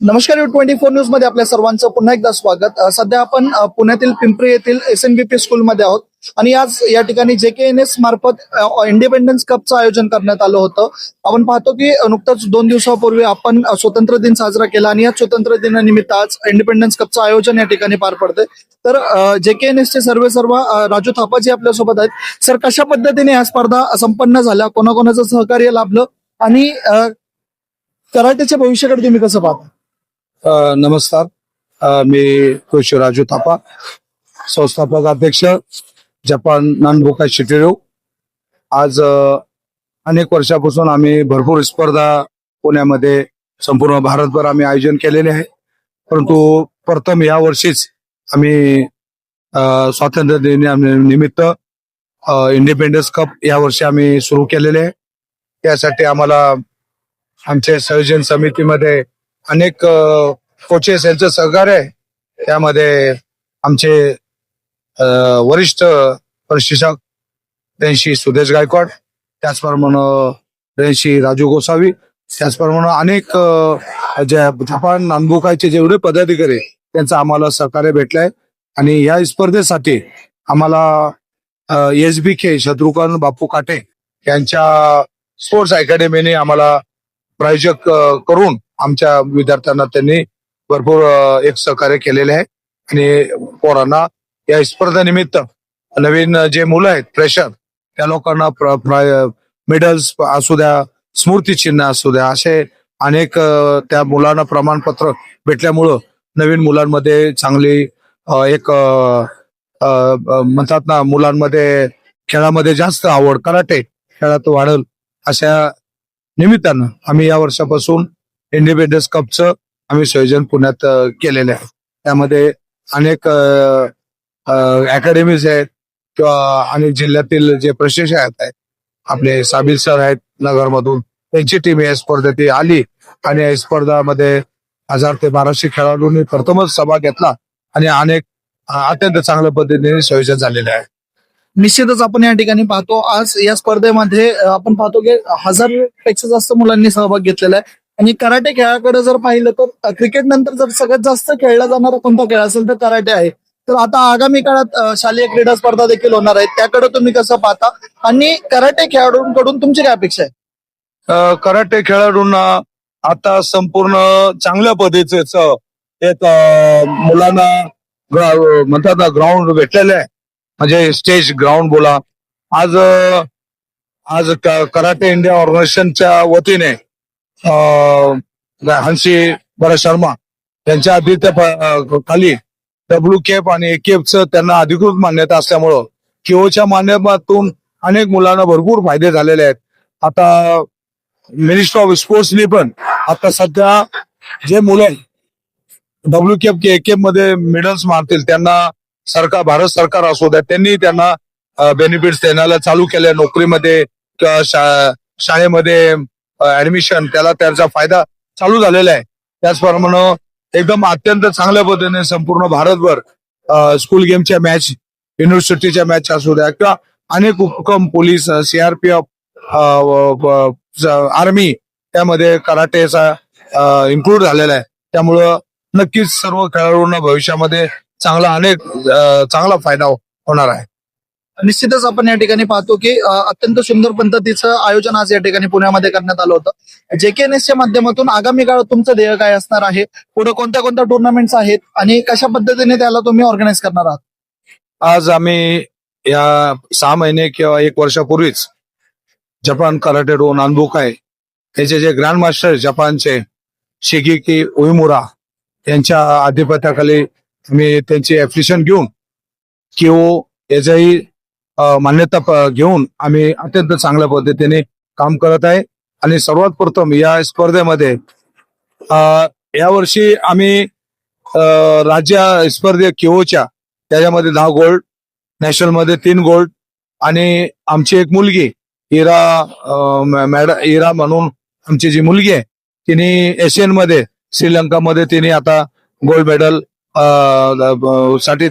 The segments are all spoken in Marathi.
नमस्कार ट्वेंटी फोर न्यूजमध्ये आपल्या सर्वांचं पुन्हा एकदा स्वागत. सध्या आपण पुण्यातील पिंपरी येथील एस एन बी पी स्कूलमध्ये आहोत. आणि आज या ठिकाणी जे के एन एस मार्फत इंडिपेंडन्स कपचं आयोजन करण्यात आलं होतं. आपण पाहतो की नुकतंच दोन दिवसापूर्वी आपण स्वतंत्र दिन साजरा केला आणि या स्वतंत्र दिनानिमित्त आज इंडिपेंडन्स कपचं आयोजन या ठिकाणी पार पडतंय. तर जे के एन एस चे सर्वे सर्व राजू थापाजी आपल्यासोबत आहेत. सर कशा पद्धतीने या स्पर्धा संपन्न झाल्या? कोणाकोणाचं सहकार्य लाभलं? आणि कराटेच्या भविष्याकडे तुम्ही कसं पाहता? नमस्कार. मी कृषी राजू थापा संस्थापक अध्यक्ष जपान नानबोका शिटेरो आज अनेक वर्षापासून आम्ही भरपूर स्पर्धा पुण्यामध्ये संपूर्ण भारतभर आम्ही आयोजन केलेले आहे. परंतु प्रथम या वर्षीच आम्ही स्वातंत्र्य दिनानिमित्त इंडिपेंडन्स कप या वर्षी आम्ही सुरू केलेले आहे. त्यासाठी आम्हाला आमच्या संयोजन समितीमध्ये अनेक कोचेस यांचं सहकार्य आहे. त्यामध्ये आमचे वरिष्ठ प्रशिक्षक त्यांशी सुदेश गायकवाड त्याचप्रमाणे त्यांशी राजू गोसावी त्याचप्रमाणे अनेक ज्या जपान नानबुकायचे जेवढे पदाधिकारी त्यांचं आम्हाला सहकार्य भेटलंय. आणि या स्पर्धेसाठी आम्हाला एस बी के शत्रुघ्न बापू काटे यांच्या स्पोर्ट्स अकॅडमीने आम्हाला प्रायोजक करून आमच्या विद्यार्थ्यांना त्यांनी भरपूर एक सहकार्य केलेले आहे. आणि पोरांना या स्पर्धेनिमित्त नवीन जे मुलं आहेत प्रेशर त्या लोकांना मेडल्स असू द्या स्मृतिचिन्ह असू द्या असे अनेक त्या मुलांना प्रमाणपत्र भेटल्यामुळं नवीन मुलांमध्ये चांगली एक म्हणतात ना मुलांमध्ये खेळामध्ये जास्त आवड कराटे खेळात वाढल अशा निमित्तानं आम्ही या वर्षापासून इंडिपेंडन्स कपचं आम्ही संयोजन पुण्यात केलेलं आहे. त्यामध्ये अनेक अकॅडमीज आहेत किंवा अनेक जिल्ह्यातील जे प्रशिक्षक आहेत आपले साबिल सर आहेत नगरमधून त्यांची टीम या स्पर्धेत आली आणि या स्पर्धामध्ये हजार ते बाराशे खेळाडूंनी प्रथमच सभा घेतला आणि अनेक अत्यंत चांगल्या पद्धतीने संयोजन झालेले आहे. निश्चितच आपण या ठिकाणी पाहतो आज या स्पर्धेमध्ये आपण पाहतो की हजारपेक्षा जास्त मुलांनी सहभाग घेतलेला आहे. आणि कराटे खेळाकडे जर पाहिलं तर क्रिकेट नंतर जर सगळ्यात जास्त खेळला जाणारा कोणता खेळ असेल तर कराटे आहे. तर आता आगामी काळात शालेय क्रीडा स्पर्धा देखील होणार आहेत. त्याकडे तुम्ही कसं पाहता? आणि कराटे खेळाडूंकडून तुमची काय अपेक्षा आहे? कराटे खेळाडूंना आता संपूर्ण चांगल्या पद्धतीचं एक मुलांना म्हणतात ना ग्राउंड भेटलेलं आहे. म्हणजे स्टेज ग्राउंड बोला. आज आज कराटे इंडिया ऑर्गनायझेशनच्या वतीने हंसी बरा शर्मा यांच्या आदित्य खाली डब्ल्यू केप आणि च त्यांना अधिकृत मान्यता असल्यामुळं किओच्या माध्यमातून अनेक मुलांना भरपूर फायदे झालेले आहेत. आता मिनिस्टर ऑफ स्पोर्ट्सनी पण आता सध्या जे मुलं डब्ल्यू केप के केपमध्ये मेडल्स मारतील त्यांना सरकार भारत सरकार असू द्या त्यांनी त्यांना बेनिफिट्स देण्याला चालू केले नोकरीमध्ये किंवा शा- शाळेमध्ये. ऍडमिशन त्याला त्याचा फायदा चालू झालेला आहे. त्याचप्रमाणे एकदम अत्यंत चांगल्या पद्धतीने संपूर्ण भारतभर स्कूल गेमच्या मॅच युनिव्हर्सिटीच्या मॅच असू द्या किंवा अनेक उपक्रम पोलीस सीआरपीएफ आर्मी त्यामध्ये कराटेचा इन्क्लूड झालेला आहे. त्यामुळं नक्कीच सर्व खेळाडूंना भविष्यामध्ये चांगला अनेक चांगला फायदा होणार आहे. निश्चितच आपण या ठिकाणी पाहतो की अत्यंत सुंदर पद्धतीचं आयोजन आज या ठिकाणी पुण्यामध्ये करण्यात आलं होतं. जे के एन माध्यमातून आगामी काळात तुमचं ध्येय काय असणार आहे? पुढे कोणत्या कोणत्या टुर्नामेंट्स आहेत? आणि कशा पद्धतीने त्याला तुम्ही ऑर्गनाईज करणार आहात? आज आम्ही या सहा महिने किंवा एक वर्षापूर्वीच जपान कराटे रो नानबुकाय त्याचे जे ग्रँड मास्टर जपानचे शिगिकी उईमुरा यांच्या आधिपत्याखाली मी त्यांची ऍप्लिकेशन घेऊन किओ याचाही मान्यता घेऊन आम्ही अत्यंत चांगल्या पद्धतीने काम करत आहे. आणि सर्वात प्रथम या स्पर्धेमध्ये यावर्षी आम्ही राज्य स्पर्धे किओच्या त्याच्यामध्ये दहा गोल्ड नॅशनलमध्ये तीन गोल्ड आणि आमची एक मुलगी इरा मॅडम इरा म्हणून आमची जी मुलगी आहे तिने एशियनमध्ये श्रीलंकामध्ये तिने आता गोल्ड मेडलसाठी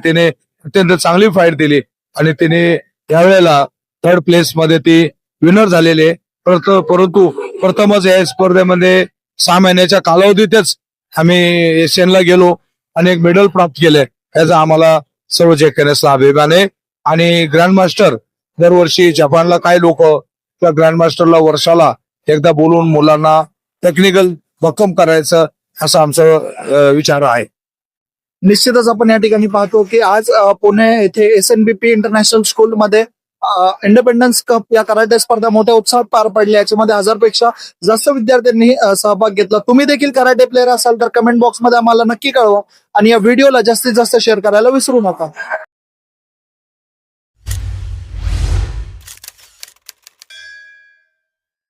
तिने अत्यंत चांगली फाईट दिली. आणि तिने त्यावेळेला थर्ड प्लेस मध्ये ती विनर झालेले. परंतु परंतु प्रथमच या स्पर्धेमध्ये सहा महिन्याच्या कालावधीतच आम्ही एशियनला गेलो आणि एक मेडल प्राप्त केले. याचा आम्हाला सर्व जे केनेसला अभिमान आहे. आणि ग्रँडमास्टर दरवर्षी जपानला काय लोक त्या ग्रँडमास्टरला वर्षाला एकदा बोलून मुलांना टेक्निकल भक्कम करायचं असा आमचा विचार आहे. निश्चितच आपण या ठिकाणी पाहतो की आज पुणे येथे S N B P international स्कूलमध्ये इंडिपेंडन्स कप या कराटे स्पर्धा मोठ्या उत्साहात पार पडल्या याच्यामध्ये हजारपेक्षा जास्त विद्यार्थ्यांनी सहभाग घेतला. तुम्ही देखील कराटे प्लेअर असाल तर कमेंट बॉक्समध्ये आम्हाला नक्की कळवा. आणि या व्हिडिओला जास्तीत जास्त शेअर करायला विसरू नका.